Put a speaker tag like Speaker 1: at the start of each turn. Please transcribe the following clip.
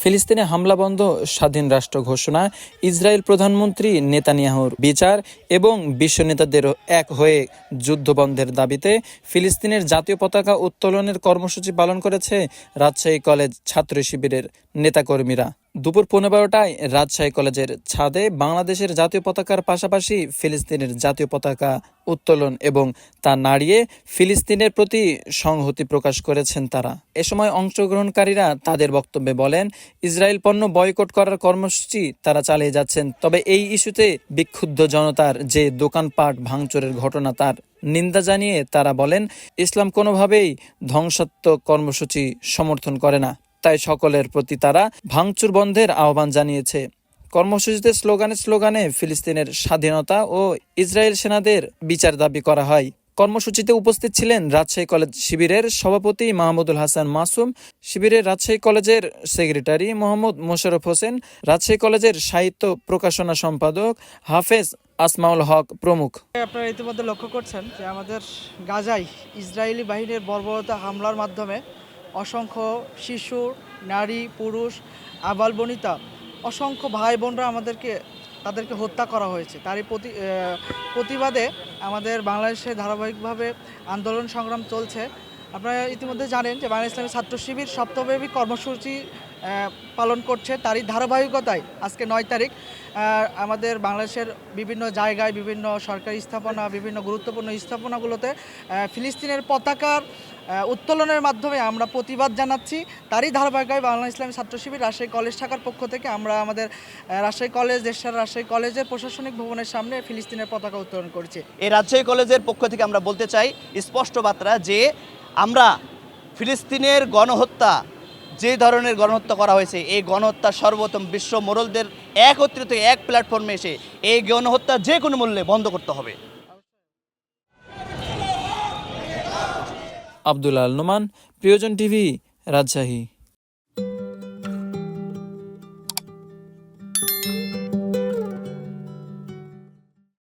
Speaker 1: ফিলিস্তিনে হামলা বন্ধ স্বাধীন রাষ্ট্র ঘোষণা, ইসরায়েল প্রধানমন্ত্রী নেতানিয়াহুর বিচার এবং বিশ্ব নেতাদের এক হয়ে যুদ্ধ বন্ধের দাবিতে ফিলিস্তিনের জাতীয় পতাকা উত্তোলনের কর্মসূচি পালন করেছে রাজশাহী কলেজ ছাত্র শিবিরের নেতাকর্মীরা। দুপুর পনেরো বারোটায় রাজশাহী কলেজের ছাদে বাংলাদেশের জাতীয় পতাকার পাশাপাশি ফিলিস্তিনের জাতীয় পতাকা উত্তোলন এবং তা নাড়িয়ে ফিলিস্তিনের প্রতি সংহতি প্রকাশ করেছেন তারা। এ সময় অংশগ্রহণকারীরা তাদের বক্তব্যে বলেন, ইসরায়েল পণ্য বয়কট করার কর্মসূচি তারা চালিয়ে যাচ্ছেন, তবে এই ইস্যুতে বিক্ষুব্ধ জনতার যে দোকানপাট ভাঙচুরের ঘটনা তার নিন্দা জানিয়ে তারা বলেন, ইসলাম কোনোভাবেই ধ্বংসাত্মক কর্মসূচি সমর্থন করে না। তাই সকলের প্রতি তারা ভাঙচুর বন্ধের আহ্বান জানিয়েছে। কর্মসূচিতে স্লোগানে স্লোগানে ফিলিস্তিনের স্বাধীনতা ও ইসরায়েল সেনাদের বিচার দাবি করা হয়। কর্মসূচিতে উপস্থিত ছিলেন রাজশাহী কলেজ শিবিরের সভাপতি মাহমুদুল হাসান মাসুম, শিবিরের রাজশাহী কলেজের সেক্রেটারি মোহাম্মদ মোশারফ হোসেন, রাজশাহী কলেজের সাহিত্য প্রকাশনা সম্পাদক হাফেজ আসমাউল হক প্রমুখ।
Speaker 2: আপনারা ইতিমধ্যে লক্ষ্য করছেন যে আমাদের গাজায় ইসরায়েলি বাহিনীর বর্বরতা হামলার মাধ্যমে অসংখ্য শিশু, নারী, পুরুষ, আবাল বনিতা, অসংখ্য ভাই বোনরা আমাদেরকে, তাদেরকে হত্যা করা হয়েছে। তারই প্রতি প্রতিবাদে আমাদের বাংলাদেশে ধারাবাহিকভাবে আন্দোলন সংগ্রাম চলছে। আপনারা ইতিমধ্যে জানেন যে বাংলা ইসলামী ছাত্র শিবির সপ্তাহব্যাপী কর্মসূচি পালন করছে। তারই ধারাবাহিকতায় আজকে নয় তারিখ আমাদের বাংলাদেশের বিভিন্ন জায়গায় বিভিন্ন সরকারি স্থাপনা, বিভিন্ন গুরুত্বপূর্ণ স্থাপনাগুলোতে ফিলিস্তিনের পতাকার উত্তোলনের মাধ্যমে আমরা প্রতিবাদ জানাচ্ছি। তারই ধারাবাহিকভাবে বাংলা ইসলামী ছাত্র শিবির রাজশাহী কলেজ শাখার পক্ষ থেকে আমরা আমাদের রাজশাহী কলেজ দেশের রাজশাহী কলেজের প্রশাসনিক ভবনের সামনে ফিলিস্তিনের পতাকা উত্তোলন করছি।
Speaker 3: এই রাজশাহী কলেজের পক্ষ থেকে আমরা বলতে চাই স্পষ্ট বার্তা যে আমরা ফিলিস্তিনের গণহত্যা, যে ধরনের গণহত্যা করা হয়েছে, এই গণহত্যা সর্বোত্তম বিশ্ব মোড়লদের একত্রিত এক প্ল্যাটফর্মে এসে এই গণহত্যা যে কোনো মূল্যে বন্ধ করতে হবে।
Speaker 1: আব্দুল আল নোমান প্রিয়জন টিভি রাজশাহী।